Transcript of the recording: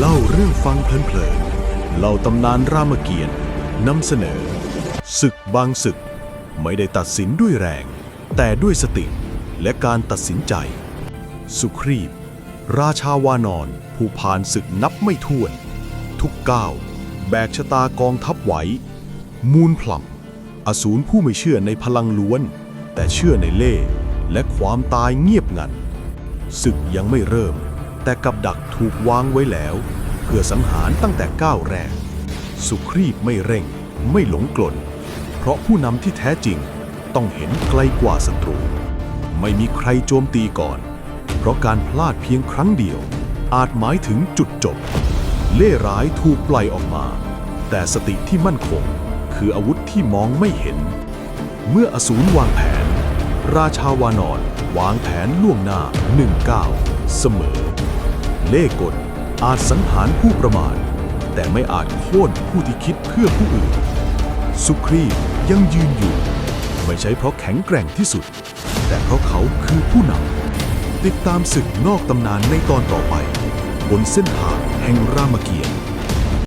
เล่าเรื่องฟังเพลินๆเล่าตำนานรามเกียรติ์นำเสนอ ศึกบางศึก ไม่ได้ตัดสินด้วยแรง แต่ด้วยสติและการตัดสินใจ สุครีบ ราชาวานอนผู้ผ่านศึกนับไม่ถ้วน ทุกก้าว แบกชะตากองทัพไว้ มูลพลัมอสูรผู้ไม่เชื่อในพลังล้วน แต่เชื่อในเล่และความตายเงียบงันศึกยังไม่เริ่ม แต่กับดักถูกวางไว้แล้ว เพื่อสังหารตั้งแต่ก้าวแรก สุครีบไม่เร่ง ไม่หลงกลนเพราะผู้นำที่แท้จริงต้องเห็นไกลกว่าศัตรู ไม่มีใครโจมตีก่อน เพราะการพลาดเพียงครั้งเดียว อาจหมายถึงจุดจบ เล่ร้ายถูกปล่อยออกมา แต่สติที่มั่นคงคืออาวุธที่มองไม่เห็น เมื่ออสูรวางแผน ราชาวานอนวางแผนล่วงหน้าหนึ่งก้าวเสมอ เล่กลอาจสังหารผู้ประมาทแต่ไม่อาจโค่นผู้ที่คิดเพื่อผู้อื่น สุครีพยังยืนอยู่ ไม่ใช่เพราะแข็งแกร่งที่สุด แต่เพราะเขาคือผู้นำติดตามศึกนอกตำนานในตอนต่อไป บนเส้นทางแห่งรามเกียรติ์